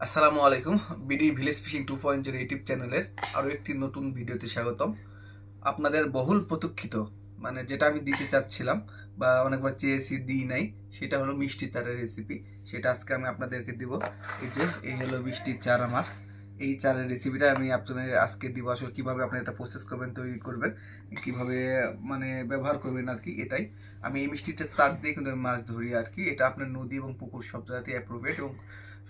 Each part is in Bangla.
আসসালামু আলাইকুম, BD village fishing two point zero YouTube চ্যানেলের আরও একটি নতুন ভিডিওতে স্বাগতম। আপনাদের বহুল প্রতীক্ষিত মানে যেটা আমি দিতে চাচ্ছিলাম বা অনেকবার চেয়েছি, দিই নাই, সেটা হলো মিষ্টি চারের রেসিপি সেটা আজকে আমি আপনাদেরকে দিব। এই যে, এই হলো মিষ্টি চার আমার। এই চারের রেসিপিটা আমি আপনাদের আজকে দিব। আসলে কীভাবে আপনি এটা প্রসেস করবেন, তৈরি করবেন, কীভাবে মানে ব্যবহার করবেন আর কি, এটাই। আমি এই মিষ্টিটা চার দিয়ে কিন্তু আমি মাছ ধরি আর কি। এটা আপনার নদী এবং পুকুর সব জায়গাতে অ্যাপ্রোভেট এবং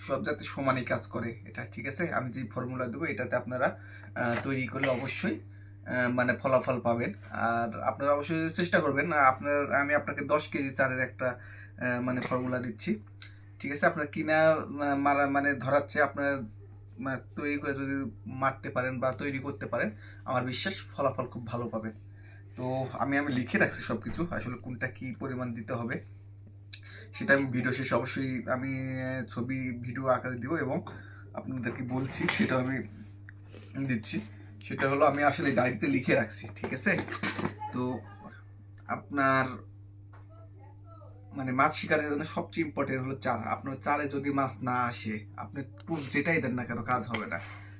সব যাতে সমানই কাজ করে, এটা ঠিক আছে? আমি যে ফর্মুলা দেবো, এটাতে আপনারা তৈরি করলে অবশ্যই মানে ফলাফল পাবেন। আর আপনারা অবশ্যই চেষ্টা করবেন আপনার, আমি আপনাকে দশ কেজি চারের একটা মানে ফর্মুলা দিচ্ছি। ঠিক আছে? আপনার কিনা মারা মানে ধরাচ্ছে, আপনার তৈরি করে যদি মারতে পারেন বা তৈরি করতে পারেন, আমার বিশ্বাস ফলাফল খুব ভালো পাবেন। তো আমি আমি লিখে রাখছি সব কিছু আসলে কোনটা কি পরিমাণ দিতে হবে। সেটা আমি ভিডিও শেষে অবশ্যই আমি ছবি ভিডিও আকারে দিব এবং আপনাদেরকে বলছি সেটা আমি দিচ্ছি। সেটা হলো আমি আসলে ডায়েরিতে লিখে রাখছি, ঠিক আছে? তো আপনার মানে মাছ শিকারের জন্য সবচেয়ে ইম্পর্টেন্ট হলো চার। আপনার চারে যদি মাছ না আসে, আপনি টুপ যেটাই দেন না কেন, কাজ হবে না,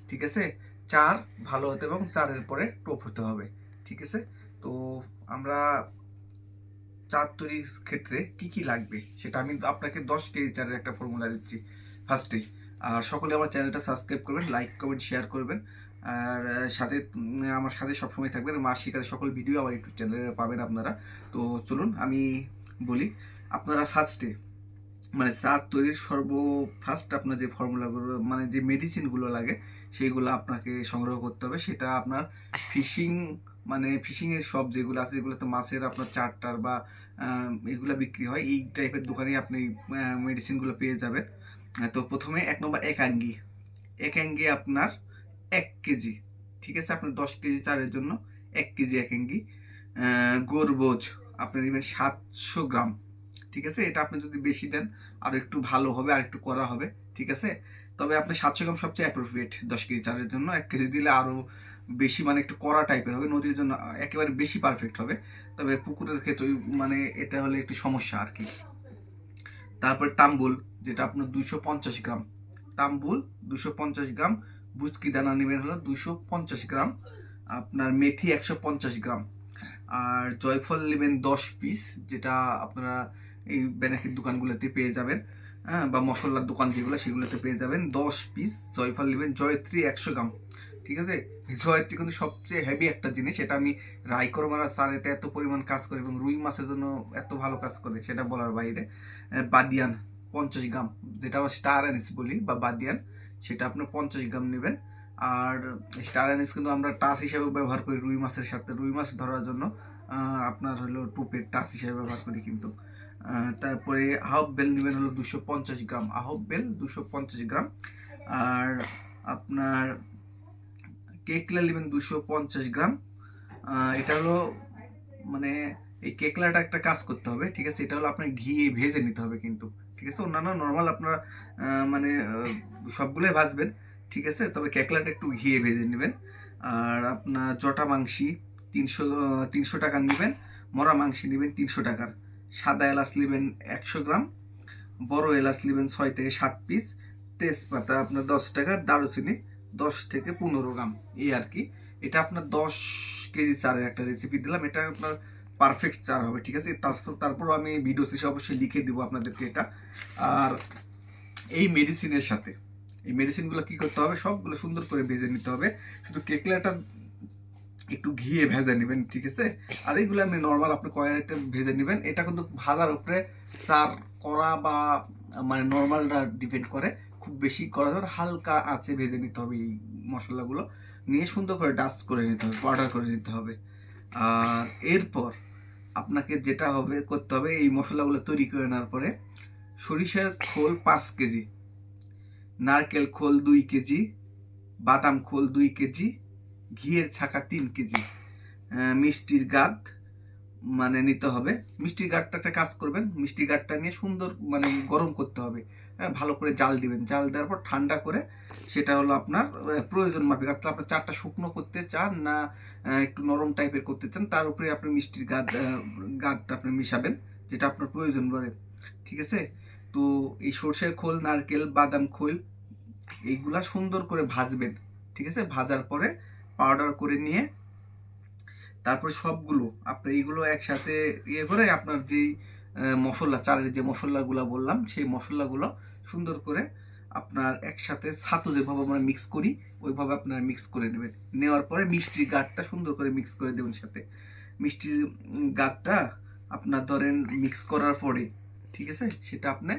ঠিক আছে? চার ভালো হতে এবং চারের পরে টোপ হতে হবে, ঠিক আছে? তো আমরা চার তৈরির ক্ষেত্রে কি কি লাগবে? সেটা আমি আপনাকে দশ কেজি চারের একটা ফর্মুলা দিচ্ছি ফার্স্টেই আর সকলে আমার চ্যানেলটা সাবস্ক্রাইব করবেন লাইক করবেন শেয়ার করবেন। আর সাথে আমার সাথে সবসময় থাকবেন। মাছ শিকারের সকল ভিডিও আমার ইউটিউব চ্যানেলে পাবেন আপনারা। তো চলুন, আমি বলি, আপনারা ফার্স্টে মানে চার তৈরির সর্ব ফার্স্ট আপনার যে ফর্মুলাগুলো মানে যে মেডিসিনগুলো লাগে, সেইগুলো আপনাকে সংগ্রহ করতে হবে। সেটা আপনার ফিশিং মানে ফিশিং এর সব যেগুলো আছে, যেগুলোতে মাছের আপনার চারটার বা এগুলো বিক্রি হয়, এই টাইপের দোকানে আপনি মেডিসিনগুলো পেয়ে যাবেন। তো প্রথমে এক নম্বর একাঙ্গি একাঙ্গি আপনার এক কেজি। ঠিক আছে আপনার দশ কেজি চারের জন্য এক কেজি একাঙ্গি গোরবোজ আপনি নেবেন সাতশো গ্রাম। ঠিক আছে, এটা আপনি যদি বেশি দেন, আর একটু ভালো হবে, আর একটু করা হবে। ঠিক আছে, তবে আপনি সাতশো গ্রাম সবচেয়ে অ্যাপ্রোপ্রিয়েট দশ কেজি চারের জন্য। এক কেজি দিলে আরও বেশি মানে একটু কড়া টাইপের হবে, নদীর জন্য একেবারে বেশি পারফেক্ট হবে। তবে পুকুরের ক্ষেত্রে মানে এটা হলে একটু সমস্যা আর কি। তারপরে তাম্বুল, যেটা আপনার দুইশো পঞ্চাশ গ্রাম। তাম্বুল দুশো পঞ্চাশ গ্রাম। বুচকি দানা নেবেন হলো দুশো পঞ্চাশ গ্রাম। আপনার মেথি একশো পঞ্চাশ গ্রাম। আর জয়ফল নেবেন দশ পিস যেটা আপনারা এই বেনাকির দোকানগুলোতে পেয়ে যাবেন। হ্যাঁ বা মশলার দোকান যেগুলো, সেগুলোতে পেয়ে যাবেন। দশ পিস জয়ফল নেবেন, জয়ত্রী একশো গ্রাম। ঠিক আছে? জয়ত্রী কিন্তু সবচেয়ে হেভি একটা জিনিস। এটা আমি রাইকর মারা সারেতে এত পরিমাণ কাজ করে এবং রুই মাছের জন্য এত ভালো কাজ করে, সেটা বলার বাইরে বাদিয়ান পঞ্চাশ গ্রাম, যেটা আমরা স্টার অ্যানিস বলি বা বাদিয়ান, সেটা আপনার পঞ্চাশ গ্রাম নেবেন। আর স্টার অ্যানিস কিন্তু আমরা টাস হিসাবে ব্যবহার করি রুই মাছের সাথে। রুই মাছ ধরার জন্য আপনার হলো টুপের টাস হিসাবে ব্যবহার করি কিন্তু। তারপরে আহব বেল নেবেন হলো দুশো পঞ্চাশ গ্রাম। আহব বেল দুশো পঞ্চাশ গ্রাম। আর আপনার কেকলা নেবেন দুশো পঞ্চাশ গ্রাম। এটা হলো মানে এই কেকলাটা একটা কাজ করতে হবে, ঠিক আছে? এটা হলো আপনার ঘি ভেজে নিতে হবে কিন্তু, ঠিক আছে? অন্যান্য নর্মাল আপনার মানে সবগুলোই ভাজবেন, ঠিক আছে? তবে কেকলাটা একটু ঘিয়ে ভেজে নেবেন। আর আপনার জটা মাংসি তিনশো তিনশো টাকার নেবেন, মরা মাংসি নেবেন তিনশো টাকার। সাদা এলাচ নেবেন একশো গ্রাম, বড় এলাচ নেবেন ছয় থেকে সাত পিস তেজপাতা আপনার দশ টাকা, দারুচিনি দশ থেকে পনেরো গ্রাম, এই আর কি। এটা আপনার দশ কেজি চারের একটা রেসিপি দিলাম। এটা আপনার পারফেক্ট চার হবে, ঠিক আছে? তার- তারপর আমি ভিডিও শেষে অবশ্যই লিখে দেবো আপনাদেরকে এটা। আর এই মেডিসিনের সাথে, এই মেডিসিনগুলো কি করতে হবে? সবগুলো সুন্দর করে ভেজে নিতে হবে। শুধু কেকলাটা একটু ঘিয়ে ভেজে নেবেন, ঠিক আছে? আর এইগুলো আপনি নর্মাল আপনি কয়ারিতে ভেজে নেবেন। এটা কিন্তু ভাজার উপরে চার করা বা মানে নর্মালটা ডিপেন্ড করে। খুব বেশি করা যাবে হালকা আছে ভেজে নিতে হবে এই মশলাগুলো। নিয়ে সুন্দর করে ডাস্ট করে নিতে হবে পাউডার করে নিতে হবে। আর এরপর আপনাকে যেটা হবে, করতে হবে এই মশলাগুলো তৈরি করে নেওয়ার পরে সরিষার খোল পাঁচ কেজি, নারকেল খোল দুই কেজি, বাদাম খোল দুই কেজি, ঘিয়ের ছাকা তিন কেজি মিষ্টির গাদ মানে নিতে হবে। মিষ্টির গাঠটা একটা কাজ করবেন। মিষ্টি গাঠটা নিয়ে সুন্দর মানে গরম করতে হবে। ভালো করে জাল দিবেন। জাল দেওয়ার পর ঠান্ডা করে সেটা হলো আপনার প্রয়োজন মাফিক। অর্থাৎ আপনার চারটা শুকনো করতে চান না একটু নরম টাইপের করতে চান, তার উপরে আপনি মিষ্টির গাদ গাদটা আপনি মিশাবেন, যেটা আপনার প্রয়োজন পড়ে। ঠিক আছে? তো এই সর্ষের খোল, নারকেল, বাদাম খোল, এইগুলা সুন্দর করে ভাজবেন। ঠিক আছে? ভাজার পরে পাউডার করে নিয়ে তারপরে সবগুলো আপনি এইগুলো একসাথে ইয়ে করে আপনার যেই মশলা, চালের যে মশলাগুলো বললাম, সেই মশলাগুলো সুন্দর করে আপনার একসাথে ছাতু যেভাবে আমরা মিক্স করি, ওইভাবে আপনারা মিক্স করে নেবেন। নেওয়ার পরে মিষ্টির গাঠটা সুন্দর করে মিক্স করে দেবেন সাথে। মিষ্টির গাঠটা আপনার ধরেন মিক্স করার পরে, ঠিক আছে? সেটা আপনি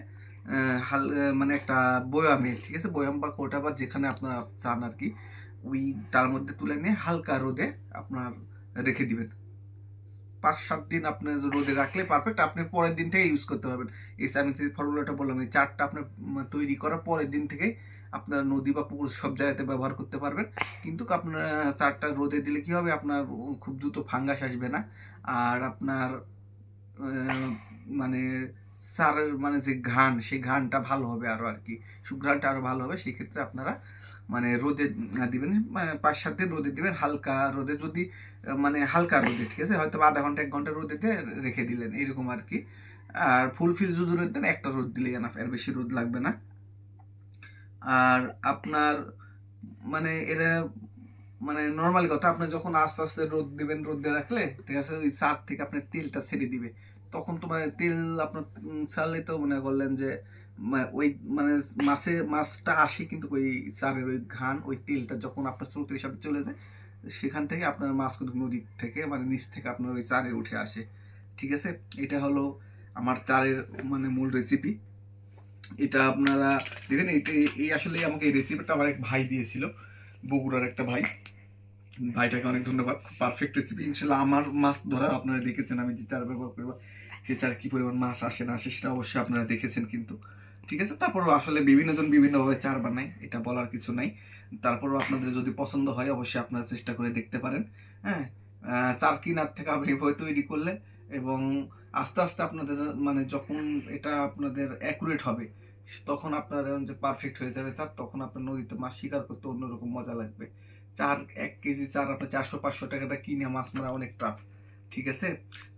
হাল মানে একটা বয়ামে, ঠিক আছে? বয়াম বা কোটা বা যেখানে আপনার চান আর কি, ওই তার মধ্যে তুলে নিয়ে হালকা রোদে আপনার রেখে দিবেন। পাঁচ সাত দিন আপনি রোদে রাখলে পারফেক্ট আপনি পরের দিন থেকে ইউজ করতে পারবেন। এই আমি ফর্মুলাটা বললাম এই চারটা আপনার উম, তৈরি করার পরের দিন থেকে আপনার নদী বা পুকুর সব জায়গাতে ব্যবহার করতে পারবেন। কিন্তু আপনার চারটা রোদে দিলে কি হবে? আপনার খুব দ্রুত ফাঙ্গাস আসবে না। আর আপনার মানে সারের মানে যে ঘ্রাণ সেই ঘ্রাণটা ভালো হবে আরও আর কি। সুঘ্রাণটা আরও ভালো হবে সেই ক্ষেত্রে আপনারা মানে রোদে দিবেন পাঁচ সাত দিন রোদে দিবেন, হালকা রোদে যদি মানে হালকা রোদে, ঠিক আছে? হয়তো আধা ঘণ্টা, এক ঘণ্টা রোদে দিয়ে রেখে দিলেন, এরকম আর কি। আর ফুল ফিল যদি রোদ দেন, একটা রোদ দিলে এনাফ এর বেশি রোদ লাগবে না। আর আপনার মানে এরা মানে নর্মালি কথা, আপনি যখন আস্তে আস্তে রোদ দিবেন, রোদ দিয়ে রাখলে, ঠিক আছে, ওই চার থেকে আপনার তেলটা ছেড়ে দিবে। তখন তো মানে তেল আপনার ছাড়লে তো মনে করলেন যে ওই মানে মাছে মাছটা আসে কিন্তু ওই চারের ওই ঘান ওই তেলটা যখন আপনার স্রোতের সাথে চলে যায়, সেখান থেকে আপনার মাছ কিন্তু নদীর থেকে মানে নিচ থেকে আপনার ওই চারে উঠে আসে। ঠিক আছে? এটা হলো আমার চারের মানে মূল রেসিপি এটা আপনারা দেখেন, এটা, এই আসলে আমাকে এই রেসিপিটা আমার এক ভাই দিয়েছিল, বগুড়ার একটা ভাই। ভাইটাকে অনেক ধন্যবাদ পারফেক্ট রেসিপি ইনশাল্লাহ আমার মাছ ধরা আপনারা দেখেছেন, আমি যে চার ব্যবহার করি বা সে চার কি পরিমাণ মাছ আসে না আসে, সেটা অবশ্যই আপনারা দেখেছেন কিন্তু। ঠিক আছে? তারপরও আসলে বিভিন্ন জন বিভিন্নভাবে চার বানায়, এটা বলার কিছু নাই। তারপরও আপনাদের যদি পছন্দ হয়, অবশ্যই আপনারা চেষ্টা করে দেখতে পারেন হ্যাঁ? চার কিনার থেকে আপনি এভাবে তৈরি করলে এবং আস্তে আস্তে আপনাদের মানে যখন এটা আপনাদের অ্যাকুরেট হবে, তখন আপনারা যেমন যে পারফেক্ট হয়ে যাবে চার তখন আপনার নদীতে মাছ শিকার করতে অন্যরকম মজা লাগবে। চার, এক কেজি চার, আপনার চারশো পাঁচশো টাকাটা কিনে মাছ মারা অনেক টাফ ঠিক আছে?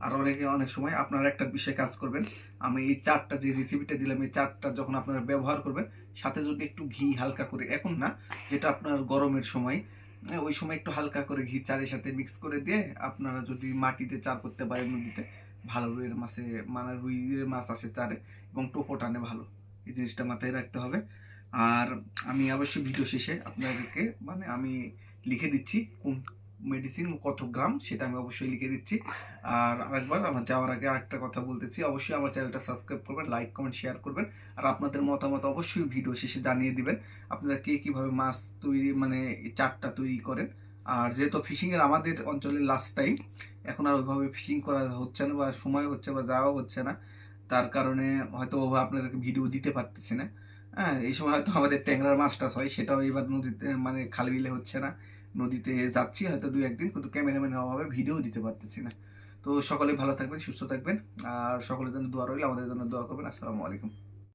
আর অনেকে অনেক সময় আপনারা একটা বিষয় কাজ করবেন আমি এই চারটা যে রেসিপিটা দিলাম এই চারটা যখন আপনারা ব্যবহার করবেন সাথে যদি একটু ঘি হালকা করে এখন না যেটা আপনার গরমের সময় হ্যাঁ, ওই সময় একটু হালকা করে ঘি চারের সাথে মিক্স করে দিয়ে আপনারা যদি মাটিতে চার করতে পারেন নদীতে ভালো রুইয়ের মাছে মানে রুইয়ের মাছ আসে চারে এবং টোপো টানে ভালো এই জিনিসটা মাথায় রাখতে হবে। আর আমি অবশ্যই ভিডিও শেষে আপনাদেরকে মানে আমি লিখে দিচ্ছি কোন মেডিসিন কত গ্রাম, সেটা আমি অবশ্যই লিখে দিচ্ছি। আর আরেকবার, আমার যাওয়ার আগে আরেকটা কথা বলতেছি, অবশ্যই আমার চ্যানেলটা সাবস্ক্রাইব করবেন লাইক কমেন্ট শেয়ার করবেন, আর আপনাদের মতামত অবশ্যই ভিডিও শেষে জানিয়ে দিবেন, আপনারা কে কীভাবে মাছ তৈরি মানে চারটা তৈরি করেন। আর যেহেতু ফিশিং এর আমাদের অঞ্চলে লাস্ট টাইম এখন আর ওইভাবে ফিশিং করা হচ্ছে না, বা সময় হচ্ছে বা যাওয়া হচ্ছে না, তার কারণে হয়তো ওভাবে আপনাদেরকে ভিডিও দিতে পারতেছি না। হ্যাঁ এই সময় হয়তো আমাদের ট্যাংরার মাছ টাছ হয়, সেটাও এবার নদীতে মানে খাল বিলে হচ্ছে না। নদীতে যাচ্ছি, হয়তো দু একদিন, কিন্তু ক্যামেরাম্যানের অভাবে ভিডিও দিতে পারতেছি না। তো সকলে ভালো থাকবেন, সুস্থ থাকবেন, আর সকলের জন্য দোয়া রইল, আমাদের জন্য দোয়া করবেন। আসসালামু আলাইকুম।